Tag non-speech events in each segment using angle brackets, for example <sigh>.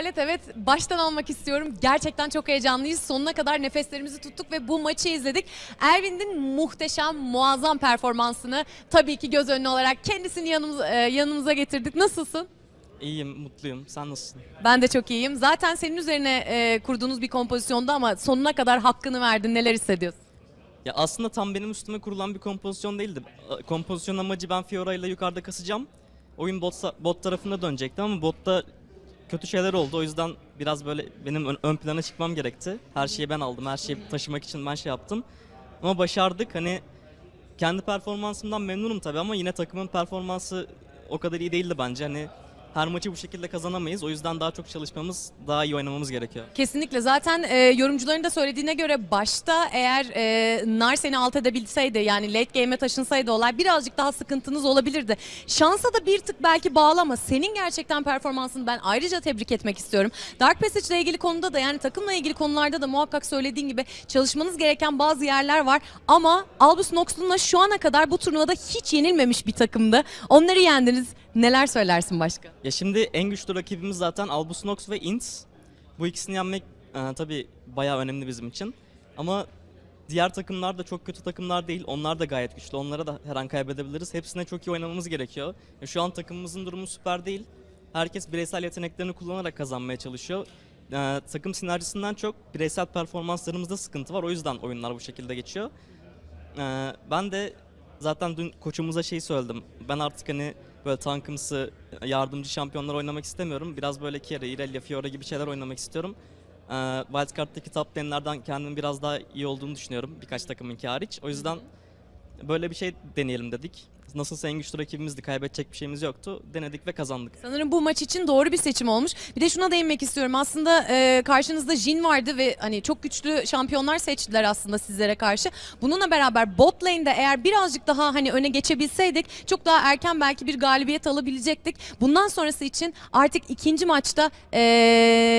Evet evet baştan almak istiyorum. Gerçekten çok heyecanlıyız. Sonuna kadar nefeslerimizi tuttuk ve bu maçı izledik. Ervin'in muhteşem, muazzam performansını tabii ki göz önüne alarak kendisini yanımıza, e, yanımıza getirdik. Nasılsın? İyiyim, mutluyum. Sen nasılsın? Ben de çok iyiyim. Zaten senin üzerine e, kurduğunuz bir kompozisyonda ama sonuna kadar hakkını verdin. Neler hissediyorsun? Ya aslında tam benim üstüme kurulan bir kompozisyon değildi. Kompozisyon amacı ben Fiora ile yukarıda kasacağım. Oyun bot, bot tarafına dönecekti ama botta kötü şeyler oldu. O yüzden biraz böyle benim ön, plana çıkmam gerekti. Her şeyi ben aldım. Her şeyi taşımak için ben şey yaptım. Ama başardık. Hani kendi performansımdan memnunum tabii ama yine takımın performansı o kadar iyi değildi bence. Hani her maçı bu şekilde kazanamayız. O yüzden daha çok çalışmamız, daha iyi oynamamız gerekiyor. Kesinlikle zaten e, yorumcuların da söylediğine göre başta eğer e, Nar seni alt edebilseydi yani late game'e taşınsaydı olay birazcık daha sıkıntınız olabilirdi. Şansa da bir tık belki bağlı ama senin gerçekten performansını ben ayrıca tebrik etmek istiyorum. Dark Passage ile ilgili konuda da yani takımla ilgili konularda da muhakkak söylediğin gibi çalışmanız gereken bazı yerler var ama Albus Nox'unla şu ana kadar bu turnuvada hiç yenilmemiş bir takımdı. Onları yendiniz. Neler söylersin başka? Ya şimdi en güçlü rakibimiz zaten Albus Nox ve Ints. Bu ikisini yenmek e, tabii bayağı önemli bizim için. Ama diğer takımlar da çok kötü takımlar değil. Onlar da gayet güçlü. Onlara da her an kaybedebiliriz. Hepsine çok iyi oynamamız gerekiyor. E, şu an takımımızın durumu süper değil. Herkes bireysel yeteneklerini kullanarak kazanmaya çalışıyor. E, takım sinerjisinden çok bireysel performanslarımızda sıkıntı var. O yüzden oyunlar bu şekilde geçiyor. E, ben de zaten dün koçumuza şey söyledim. Ben artık hani böyle tankımsı yardımcı şampiyonlar oynamak istemiyorum. Biraz böyle Kera, Irelia, Fiora gibi şeyler oynamak istiyorum. Ee, Wildcard'daki top lane'lerden kendim biraz daha iyi olduğunu düşünüyorum. Birkaç takımınki hariç. O yüzden böyle bir şey deneyelim dedik. Nasılsa en güçlü rakibimizdi. Kaybedecek bir şeyimiz yoktu. Denedik ve kazandık. Sanırım bu maç için doğru bir seçim olmuş. Bir de şuna değinmek istiyorum. Aslında e, karşınızda Jin vardı ve hani çok güçlü şampiyonlar seçtiler aslında sizlere karşı. Bununla beraber bot lane'de eğer birazcık daha hani öne geçebilseydik çok daha erken belki bir galibiyet alabilecektik. Bundan sonrası için artık ikinci maçta e,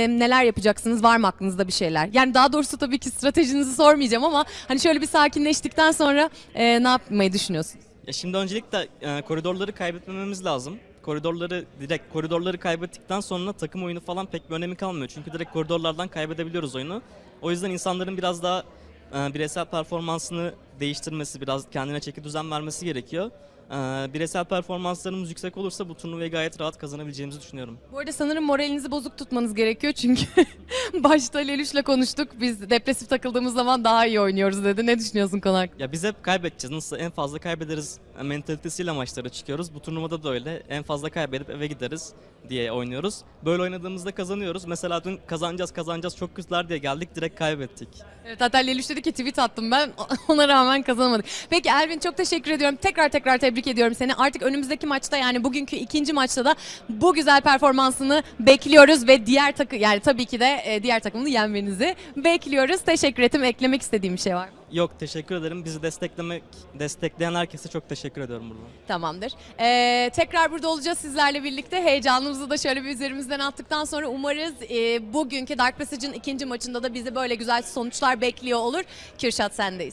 neler yapacaksınız? Var mı aklınızda bir şeyler? Yani daha doğrusu tabii ki stratejinizi sormayacağım ama hani şöyle bir sakinleştikten sonra e, ne yapmayı düşünüyorsunuz? Ya şimdi öncelikle e, koridorları kaybetmememiz lazım. Koridorları direkt koridorları kaybettikten sonra takım oyunu falan pek bir önemi kalmıyor. Çünkü direkt koridorlardan kaybedebiliyoruz oyunu. O yüzden insanların biraz daha e, bireysel performansını değiştirmesi, biraz kendine çeki düzen vermesi gerekiyor. E, bireysel performanslarımız yüksek olursa bu turnuvayı gayet rahat kazanabileceğimizi düşünüyorum. Bu arada sanırım moralinizi bozuk tutmanız gerekiyor çünkü <laughs> başta Lelüş'le konuştuk. Biz depresif takıldığımız zaman daha iyi oynuyoruz dedi. Ne düşünüyorsun hakkında? Ya biz hep kaybedeceğiz. Nasıl en fazla kaybederiz mentalitesiyle maçlara çıkıyoruz. Bu turnuvada da öyle. En fazla kaybedip eve gideriz diye oynuyoruz. Böyle oynadığımızda kazanıyoruz. Mesela dün kazanacağız kazanacağız çok kötüler diye geldik direkt kaybettik. Evet hatta Lelüş dedi ki tweet attım ben <laughs> ona rağmen kazanamadık. Peki Elvin çok teşekkür ediyorum. Tekrar tekrar tebrik ediyorum seni. Artık önümüzdeki maçta yani bugünkü ikinci maçta da bu güzel performansını bekliyoruz ve diğer takı yani tabii ki de e, diğer takımını yenmenizi bekliyoruz. Teşekkür ettim. Eklemek istediğim bir şey var mı? Yok teşekkür ederim. Bizi desteklemek, destekleyen herkese çok teşekkür ediyorum burada. Tamamdır. Ee, tekrar burada olacağız sizlerle birlikte. Heyecanımızı da şöyle bir üzerimizden attıktan sonra umarız e, bugünkü Dark Passage'ın ikinci maçında da bizi böyle güzel sonuçlar bekliyor olur. Kürşat sendeyiz.